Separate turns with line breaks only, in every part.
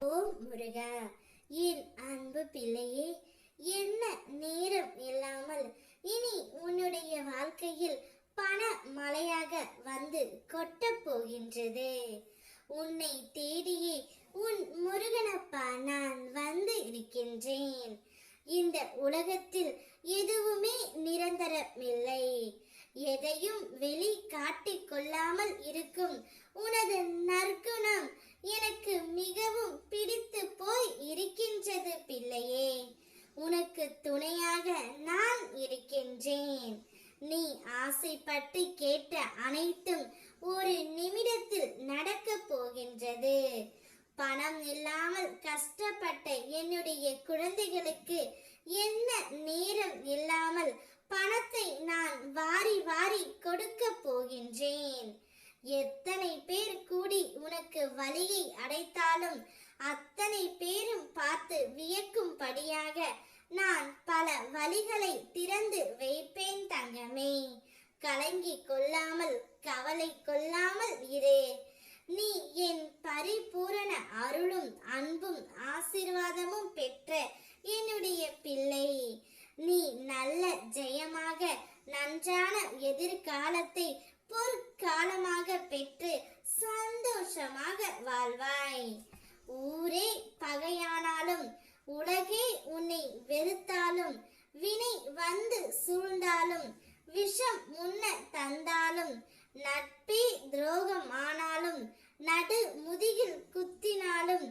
ஓம் முருகா என் அன்பு பிள்ளையே என்ன நேரம் இல்லாமல் இனி உன்னுடைய வாழ்க்கையில் பண மழையாக வந்து கொட்டப் போகின்றது. உன்னை தேடியே உன் முருகனப்பா நான் வந்து இருக்கின்றேன். இந்த உலகத்தில் எதுவுமே நிரந்தரமில்லை. எதையும் வெளி காட்டிக் இருக்கின்றது பிள்ளையே. உனக்கு துணையாக நான் இருக்கின்றேன். நீ ஆசைப்பட்டு கேட்ட அனைத்தும் ஒரு நிமிடத்தில் நடக்கப் போகின்றது. பணம் இல்லாமல் கஷ்டப்பட்ட என்னுடைய குழந்தைகளுக்கு என்ன நேரம் இல்லாமல் பணத்தை நான் வாரி வாரி கொடுக்க போகின்றேன். எத்தனை பேர் கூடி உனக்கு வழியை அடைத்தாலும் அத்தனை பேரும் பார்த்து வியக்கும்படியாக நான் பல வழிகளை திறந்து வைப்பேன் தங்கமே. கலங்கி கொள்ளாமல் கவலை கொள்ளாமல் இரு. நீ என் பரிபூரண அருளும் அன்பும் ஆசீர்வாதமும் பெற்ற என்னுடைய பிள்ளை. நீ நல்ல ஜெயமாக நன்றான எதிர்காலத்தை பொற்காலமாக பெற்று சந்தோஷமாக வாழ்வாய். ஊரே பகையானாலும் உலகே உன்னை வெறுத்தாலும் வினை வந்து சூழ்ந்தாலும் விஷம் முன்ன தந்தாலும் நட்பே துரோகம் ஆனாலும் நடு முதுகில் குத்தினாலும்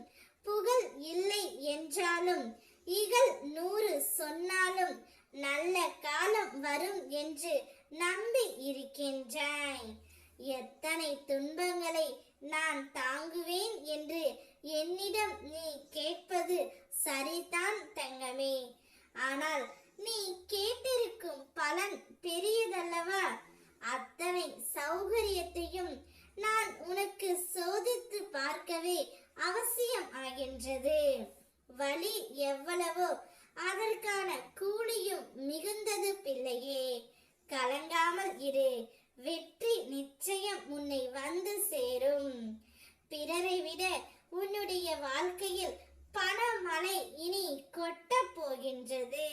புகழ் இல்லை என்றாலும் இகழ் நூறு சொன்னாலும் நல்ல காலம் வரும் என்று நம்பி இருக்கின்றாய் எத்தனை துன்பங்களை நான் தாங்குவேன் என்று என்னிடம் நீ கேட்பது சரிதான் தங்கமே. ஆனால் நீ கேட்டிருக்கும் பலன் பெரியதல்லவா? அத்தனை சௌகரியத்தையும் நான் உனக்கு சோதித்து பார்க்கவே அவசியம் ஆகின்றது. வலி எவ்வளவோ அதற்கான கூலியும் மிகுந்தது பிள்ளையே. கலங்காமல் இரு. வெற்றி நிச்சயம் உன்னை வந்து சேரும் பிறரை விட உன்னுடைய வாழ்க்கையில் பணமழை இனி கொட்டப் போகின்றது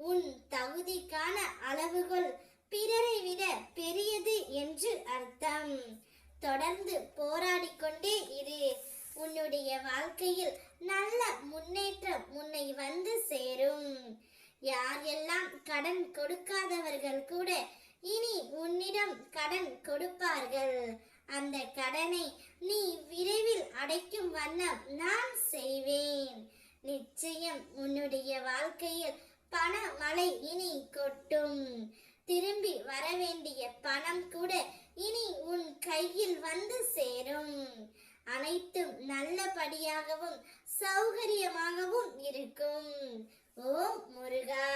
உன் தகுதிக்கான அளவுகோல் பிறரை விட பெரியது என்று அர்த்தம். தொடர்ந்து போராடி கொண்டே இரு உன்னுடைய வாழ்க்கையில் நல்ல முன்னேற்றம் உன்னை வந்து சேரும். யாரெல்லாம் கடன் கொடுக்காதவர்கள் கூட இனி உன்னிடம் கடன் கொடுப்பார்கள். அந்த கடனை நீ விரைவில் அடைக்கும் வண்ணம் நான் செய்வேன். நிச்சயம் உன்னுடைய வாழ்க்கையில் பண மழை இனி கொட்டும். திரும்பி வர வேண்டிய பணம் கூட இனி உன் கையில் வந்து சேரும். அனைத்தும் நல்லபடியாகவும் சௌகரியமாகவும் இருக்கும். ஓம் முருகா!